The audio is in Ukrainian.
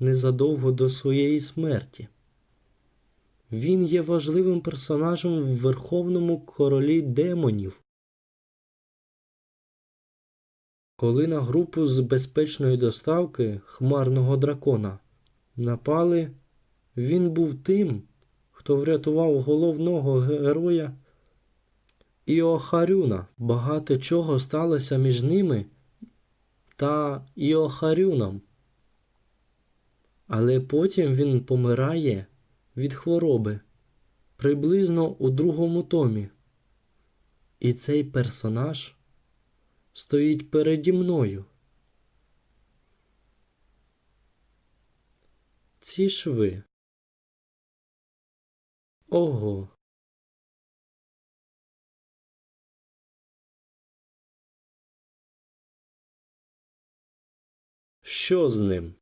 незадовго до своєї смерті. Він є важливим персонажем в Верховному королі демонів. Коли на групу з безпечної доставки хмарного дракона напали, він був тим, хто врятував головного героя Іохарюна. Багато чого сталося між ними та Іохарюном. Але потім він помирає від хвороби приблизно у другому томі. І цей персонаж стоїть переді мною. Ці шви. Ого. Що з ним?